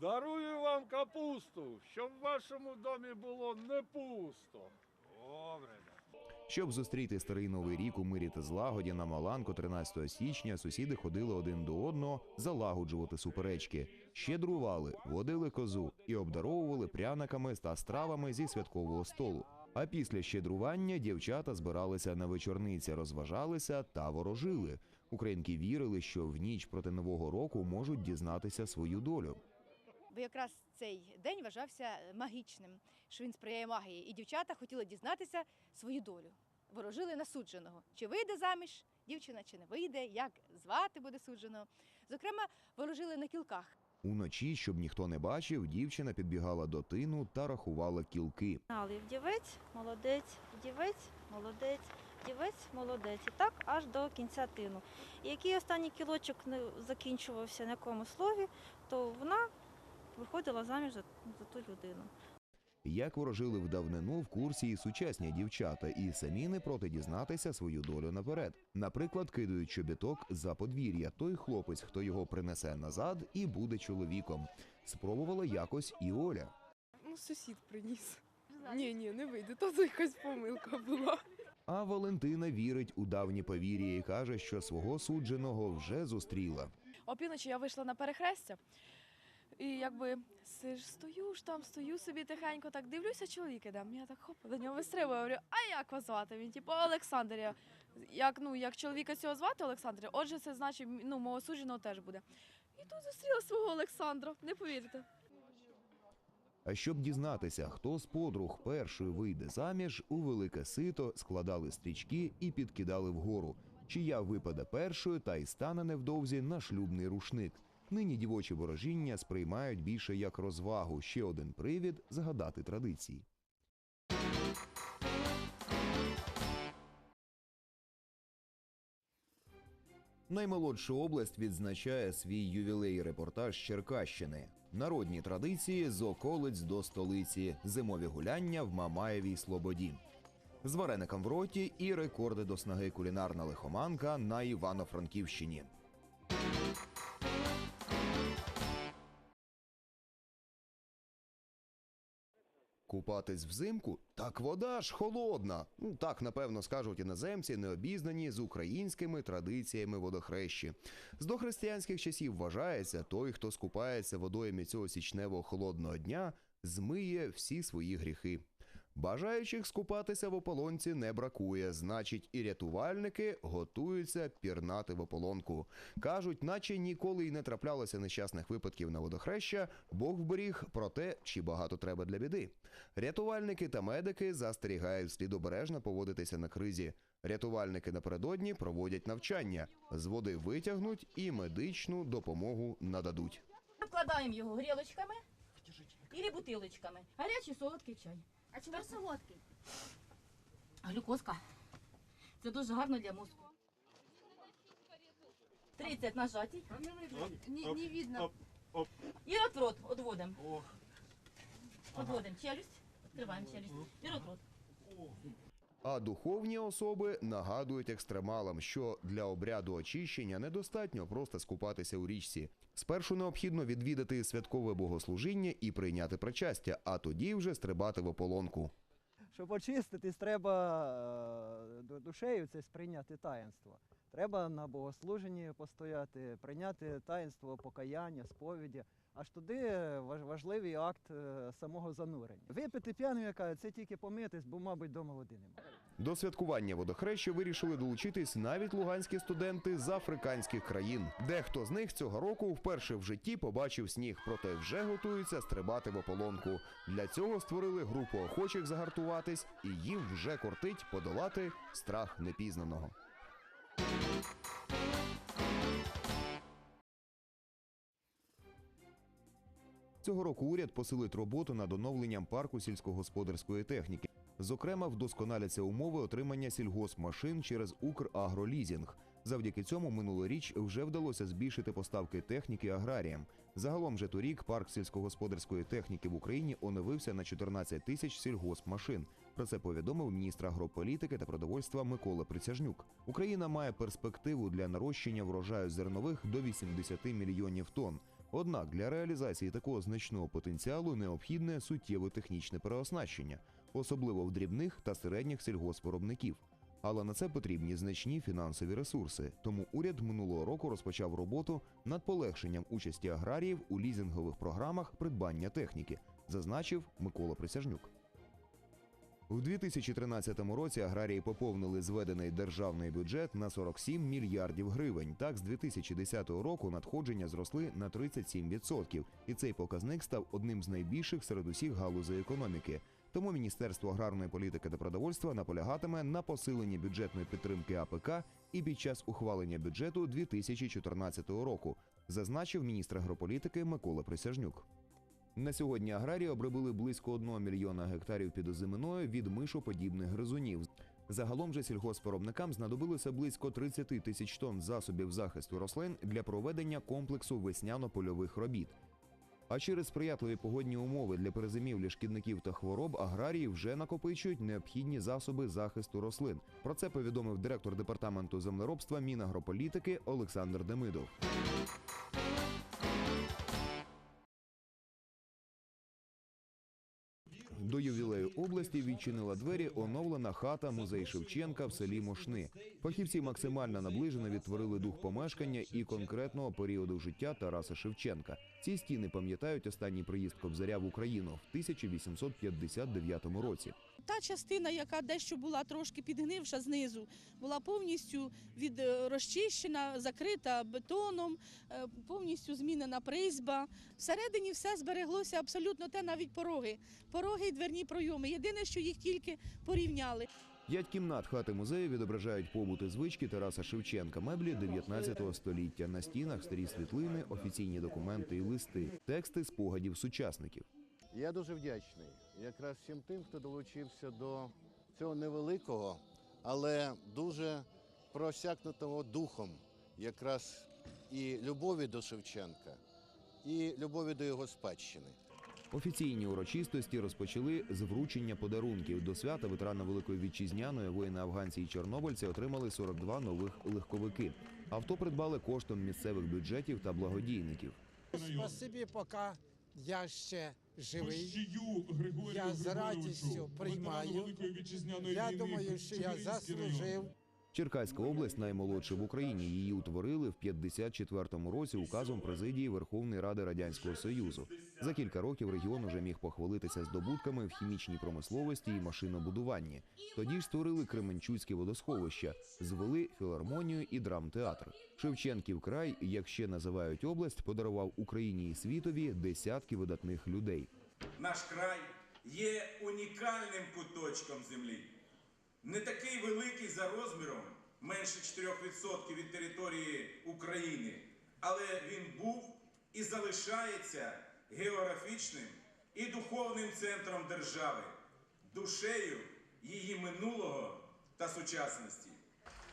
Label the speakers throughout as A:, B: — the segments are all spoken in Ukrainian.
A: Дарую вам капусту, щоб в вашому домі було не пусто. Добре.
B: Щоб зустріти старий новий рік у мирі та злагоді на Маланку 13 січня сусіди ходили один до одного залагоджувати суперечки, щедрували, водили козу і обдаровували пряниками та стравами зі святкового столу. А після щедрування дівчата збиралися на вечорниці, розважалися та ворожили. Українки вірили, що в ніч проти нового року можуть дізнатися свою долю.
C: Бо якраз цей день вважався магічним, що він сприяє магії. І дівчата хотіли дізнатися свою долю. Ворожили на судженого. Чи вийде заміж дівчина, чи не вийде, як звати буде судженого. Зокрема, ворожили на кілках.
B: Уночі, щоб ніхто не бачив, дівчина підбігала до тину та рахувала кілки.
D: Знали вдівець, молодець, вдівець, молодець, вдівець, молодець. І так аж до кінця тину. І який останній кілочок не закінчувався на якому слові, то вона виходила заміж за, за ту людину.
B: Як ворожили в давнину в курсі і сучасні дівчата, і самі не проти дізнатися свою долю наперед. Наприклад, кидають чобіток за подвір'я. Той хлопець, хто його принесе назад, і буде чоловіком. Спробувала якось і Оля.
E: Ну, сусід приніс. Ні, ні, не вийде, то це якась помилка була.
B: А Валентина вірить у давні повір'я і каже, що свого судженого вже зустріла.
E: Опівночі я вийшла на перехрестя. І якби сиж, стою ж там, стою собі тихенько, так дивлюся, чоловік іде. Я так хоп, до нього вистрибую, говорю, а як вас звати? Він типу Олександр. Я, як, ну, як чоловіка цього звати Олександр, отже, це значить, ну, мого судженого теж буде. І тут зустріла свого Олександра, не повірите.
B: А щоб дізнатися, хто з подруг першою вийде заміж, у велике сито складали стрічки і підкидали вгору. Чия випаде першою, та й стане невдовзі на шлюбний рушник. Нині дівочі ворожіння сприймають більше як розвагу, ще один привід згадати традиції. Наймолодша область відзначає свій ювілей репортаж Черкащини. Народні традиції з околиць до столиці, зимові гуляння в Мамаєвій Слободі. З вареником в роті і рекорди до снаги кулінарна лихоманка на Івано-Франківщині. Купатись взимку? Так вода ж холодна. Ну так напевно скажуть іноземці, необізнані з українськими традиціями водохрещі. З дохристиянських часів вважається, той, хто скупається водою цього січневого холодного дня, змиє всі свої гріхи. Бажаючих скупатися в ополонці не бракує, значить, і рятувальники готуються пірнати в ополонку. Кажуть, наче ніколи й не траплялося нещасних випадків на водохреща, Бог вберіг про те, чи багато треба для біди. Рятувальники та медики застерігають слід обережно поводитися на кризі. Рятувальники напередодні проводять навчання, з води витягнуть і медичну допомогу нададуть.
C: Вкладаємо його грілочками і бутилочками. Гарячий солодкий чай. А чому солодкий? Глюкозка. Це дуже гарно для мозку. 30 нажатій.
E: Не, не видно.
C: І рот в рот одводимо. Одводимо челюсть. Відкриваємо челюсть. І рот в рот.
B: А духовні особи нагадують екстремалам, що для обряду очищення недостатньо просто скупатися у річці. Спершу необхідно відвідати святкове богослужіння і прийняти причастя, а тоді вже стрибати в ополонку.
F: Щоб очиститись, треба е, душею це сприйняти таїнство. Треба на богослуженні постояти, прийняти таїнство покаяння, сповіді. Аж туди важ- важливий акт е, самого занурення. Випити п'яну, яка це тільки помитись, бо, мабуть, дома води немає.
B: До святкування водохреща вирішили долучитись навіть луганські студенти з африканських країн. Дехто з них цього року вперше в житті побачив сніг, проте вже готуються стрибати в ополонку. Для цього створили групу охочих загартуватись, і їм вже кортить подолати страх непізнаного. Цього року уряд посилить роботу над оновленням парку сільськогосподарської техніки. Зокрема, вдосконаляться умови отримання сільгоспмашин через Украгролізінг. Завдяки цьому минулоріч вже вдалося збільшити поставки техніки аграріям. Загалом же торік парк сільськогосподарської техніки в Україні оновився на 14 тисяч сільгоспмашин. Про це повідомив міністр агрополітики та продовольства Микола Присяжнюк. Україна має перспективу для нарощення врожаю зернових до 80 мільйонів тонн. Однак для реалізації такого значного потенціалу необхідне суттєве технічне переоснащення, особливо в дрібних та середніх сільгоспвиробників. Але на це потрібні значні фінансові ресурси. Тому уряд минулого року розпочав роботу над полегшенням участі аграріїв у лізингових програмах придбання техніки, зазначив Микола Присяжнюк. У 2013 році аграрії поповнили зведений державний бюджет на 47 мільярдів гривень. Так, з 2010 року надходження зросли на 37%, і цей показник став одним з найбільших серед усіх галузей економіки. Тому Міністерство аграрної політики та продовольства наполягатиме на посиленні бюджетної підтримки АПК і під час ухвалення бюджету 2014 року, зазначив міністр агрополітики Микола Присяжнюк. На сьогодні аграрії обробили близько 1 мільйона гектарів підозиминою від мишоподібних гризунів. Загалом же сільгоспвиробникам знадобилося близько 30 тисяч тонн засобів захисту рослин для проведення комплексу весняно-польових робіт. А через сприятливі погодні умови для перезимівлі шкідників та хвороб аграрії вже накопичують необхідні засоби захисту рослин. Про це повідомив директор департаменту землеробства Мінагрополітики Олександр Демидов. До ювілею області відчинила двері оновлена хата музей Шевченка в селі Мошни. Фахівці максимально наближено відтворили дух помешкання і конкретного періоду життя Тараса Шевченка. Ці стіни пам'ятають останній приїзд Кобзаря в Україну в 1859 році.
G: Та частина, яка дещо була трошки підгнивша знизу, була повністю від е, розчищена, закрита бетоном, е, повністю змінена призьба. Всередині все збереглося абсолютно те, навіть пороги. Пороги дверні пройоми. Єдине, що їх тільки порівняли.
B: П'ять кімнат хати музею відображають побут і звички Тараса Шевченка, меблі 19 століття. На стінах старі світлини, офіційні документи і листи, тексти спогадів сучасників.
H: Я дуже вдячний якраз всім тим, хто долучився до цього невеликого, але дуже просякнутого духом якраз і любові до Шевченка, і любові до його спадщини.
B: Офіційні урочистості розпочали з вручення подарунків. До свята ветерани Великої Вітчизняної воїни афганці і чорнобильці отримали 42 нових легковики. Авто придбали коштом місцевих бюджетів та благодійників.
I: Спасибі, поки я ще живий.
J: Пощію
I: Я з радістю приймаю.
J: Великої Вітчизняної
I: Я думаю, що я заслужив.
B: Черкаська область наймолодша в Україні. Її утворили в 54-му році указом президії Верховної Ради Радянського Союзу. За кілька років регіон уже міг похвалитися здобутками в хімічній промисловості і машинобудуванні. Тоді ж створили Кременчуцьке водосховище, звели філармонію і драмтеатр. Шевченків край, як ще називають область, подарував Україні і світові десятки видатних людей.
K: Наш край є унікальним куточком землі. Не такий великий за розміром, менше 4% від території України, але він був і залишається географічним і духовним центром держави, душею її минулого та сучасності.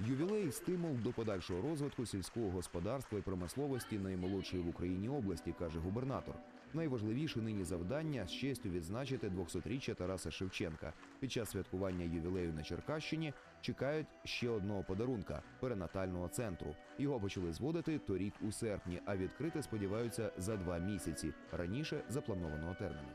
B: Ювілей стимул до подальшого розвитку сільського господарства і промисловості наймолодшої в Україні області, каже губернатор. Найважливіше нині завдання з честю відзначити 200-річчя Тараса Шевченка. Під час святкування ювілею на Черкащині чекають ще одного подарунка перинатального центру. Його почали зводити торік у серпні, а відкрити сподіваються за два місяці раніше запланованого терміну.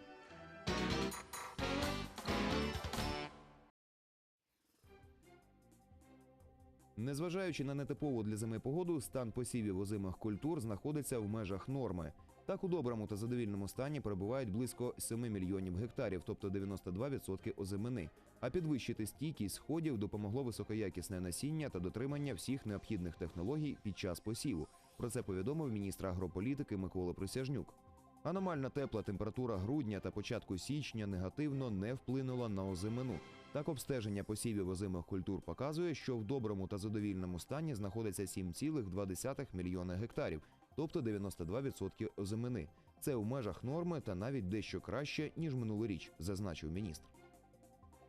B: Незважаючи на нетипову для зими погоду, стан посівів озимих культур знаходиться в межах норми. Так у доброму та задовільному стані перебувають близько 7 мільйонів гектарів, тобто 92% озимини. А підвищити стійкість сходів допомогло високоякісне насіння та дотримання всіх необхідних технологій під час посіву. Про це повідомив міністр агрополітики Микола Присяжнюк. Аномальна тепла температура грудня та початку січня негативно не вплинула на озимину. Так, обстеження посівів озимих культур показує, що в доброму та задовільному стані знаходиться 7,2 мільйона гектарів, тобто 92% озимини. Це у межах норми та навіть дещо краще ніж минулоріч, зазначив міністр.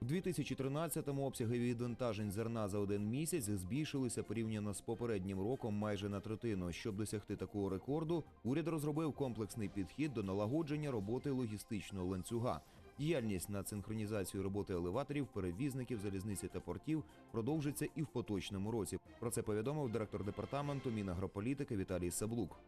B: У 2013-му обсяги відвантажень зерна за один місяць збільшилися порівняно з попереднім роком майже на третину. Щоб досягти такого рекорду, уряд розробив комплексний підхід до налагодження роботи логістичного ланцюга. Діяльність на синхронізацію роботи елеваторів, перевізників, залізниці та портів продовжиться і в поточному році. Про це повідомив директор департаменту Мінагрополітики Віталій Саблук.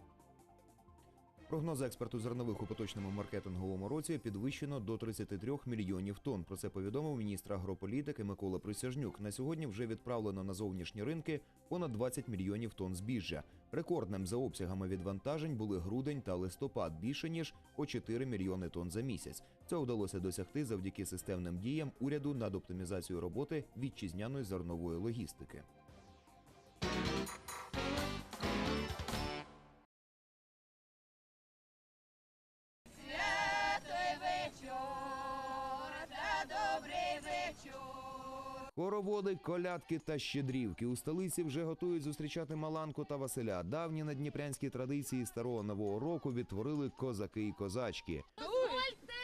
B: Прогнози експорту зернових у поточному маркетинговому році підвищено до 33 мільйонів тонн. Про це повідомив міністр агрополітики Микола Присяжнюк. На сьогодні вже відправлено на зовнішні ринки понад 20 мільйонів тонн збіжжя. Рекордним за обсягами відвантажень були грудень та листопад більше ніж по 4 мільйони тонн за місяць. Це вдалося досягти завдяки системним діям уряду над оптимізацією роботи вітчизняної зернової логістики. Хороводи, колядки та щедрівки у столиці вже готують зустрічати Маланку та Василя. Давні надніпрянські традиції старого нового року відтворили козаки і козачки.
L: Дозвольте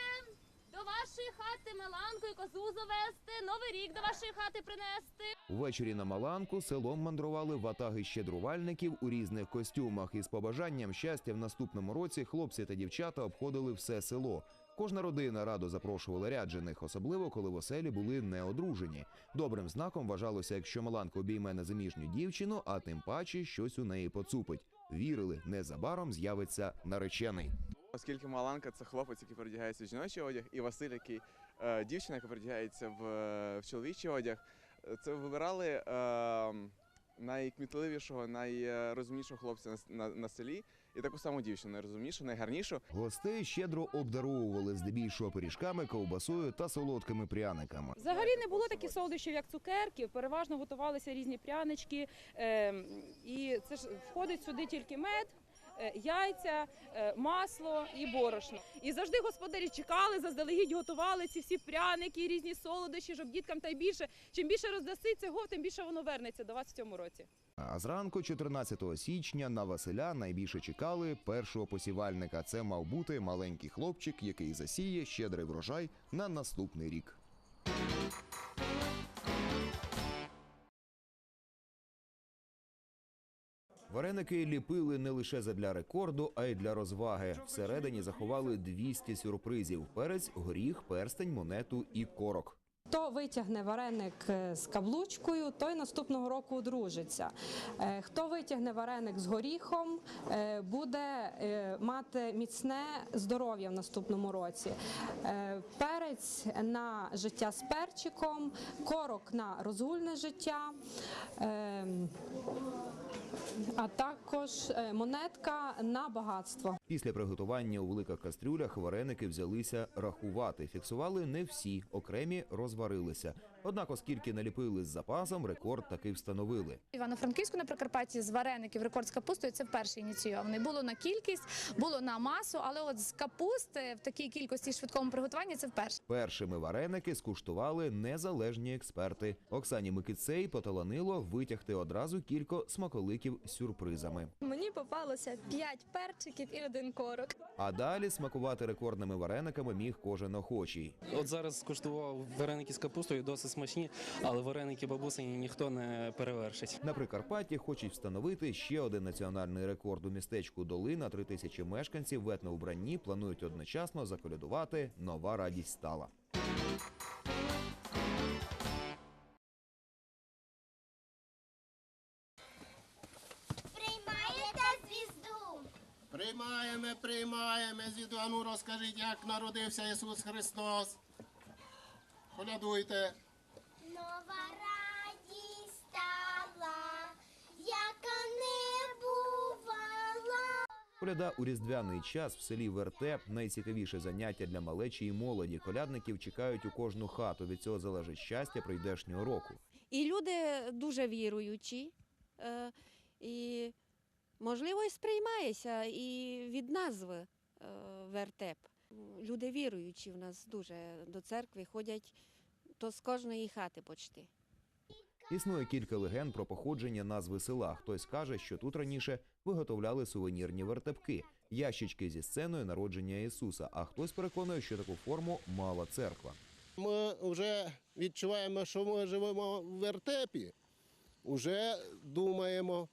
L: до вашої хати Меланку і козу завести, новий рік до вашої хати принести.
B: Увечері на Маланку селом мандрували ватаги щедрувальників у різних костюмах. Із побажанням щастя в наступному році хлопці та дівчата обходили все село. Кожна родина радо запрошувала ряджених, особливо коли в оселі були неодружені. Добрим знаком вважалося, якщо Маланка обійме незаміжню дівчину, а тим паче щось у неї поцупить. Вірили, незабаром з'явиться наречений.
M: Оскільки Маланка це хлопець, який передягається в жіночий одяг, і Василь, який е, дівчина, яка передягається в, е, в чоловічий одяг, це вибирали е, найкмітливішого, найрозумнішого хлопця на, на, на селі, і таку саму дівчину, найрозумнішу, найгарнішу.
B: Гостей щедро обдаровували здебільшого пиріжками, ковбасою та солодкими пряниками.
N: Взагалі не було таких солодощів, як цукерки. Переважно готувалися різні прянички. Е, і це ж входить сюди тільки мед. е, Яйця, е, масло і борошно. І завжди господарі чекали, заздалегідь готували ці всі пряники, різні солодощі, щоб діткам та й більше. Чим більше роздаси цього, тим більше воно вернеться до вас в цьому році.
B: А зранку, 14 січня, на Василя найбільше чекали першого посівальника. Це мав бути маленький хлопчик, який засіє щедрий врожай на наступний рік. Вареники ліпили не лише задля рекорду, а й для розваги. Всередині заховали 200 сюрпризів: перець, горіх, перстень, монету і корок.
O: Хто витягне вареник е, з каблучкою, той наступного року одружиться. Е, Хто витягне вареник з горіхом, е, буде мати міцне здоров'я в наступному році. Перець на життя з перчиком, корок на розгульне життя. А також монетка на багатство.
B: Після приготування у великих кастрюлях вареники взялися рахувати. Фіксували не всі, окремі розварилися. Однак, оскільки наліпили з запасом, рекорд таки встановили.
P: Івано-Франківську на Прикарпатті з вареників рекорд з капустою це вперше ініційований. Було на кількість, було на масу, але от з капусти в такій кількості швидкому приготуванні це вперше.
B: Першими вареники скуштували незалежні експерти. Оксані Микицей поталанило витягти одразу кілька смаколиків з сюрпризами.
Q: Мені попалося 5 перчиків і один корок.
B: А далі смакувати рекордними варениками міг кожен охочий.
R: От зараз скуштував вареники з капустою, досить смачні, але вареники бабусині ніхто не перевершить.
B: На Прикарпатті хочуть встановити ще один національний рекорд у містечку Долина. Три тисячі мешканців в етноубранні планують одночасно заколядувати нова радість стала.
S: Приймаємо, приймаємо. Звіду, а ну розкажіть, як народився Ісус Христос. Колядуйте.
T: Нова радість стала, яка не бувала.
B: Коляда у різдвяний час в селі Вертеп найцікавіше заняття для малечі і молоді. Колядників чекають у кожну хату. Від цього залежить щастя прийдешнього року.
U: І люди дуже віруючі. е, І, можливо, і сприймається і від назви е, вертеп. Люди віруючі в нас дуже до церкви ходять то з кожної хати почти.
B: Існує кілька легенд про походження назви села. Хтось каже, що тут раніше виготовляли сувенірні вертепки, ящички зі сценою народження Ісуса. А хтось переконує, що таку форму мала церква.
S: Ми вже відчуваємо, що ми живемо в вертепі. Уже думаємо,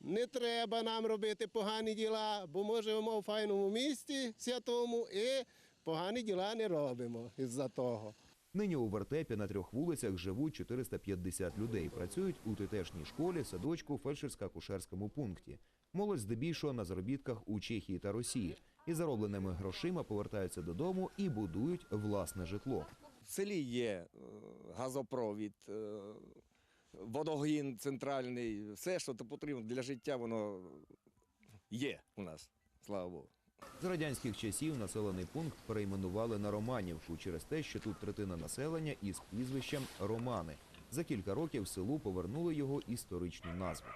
S: не треба нам робити погані діла, бо ми живемо в файному місті святому і погані діла не робимо із-за того.
B: Нині у вертепі на трьох вулицях живуть 450 людей. Працюють у тетешній школі, садочку, фельдшерсько-акушерському пункті. Молодь здебільшого на заробітках у Чехії та Росії. І заробленими грошима повертаються додому і будують власне житло.
V: В селі є е, газопровід, е, водогін центральний, все, що потрібно для життя, воно є у нас, слава Богу.
B: З радянських часів населений пункт перейменували на Романівку через те, що тут третина населення із прізвищем Романи. За кілька років селу повернули його історичну назву.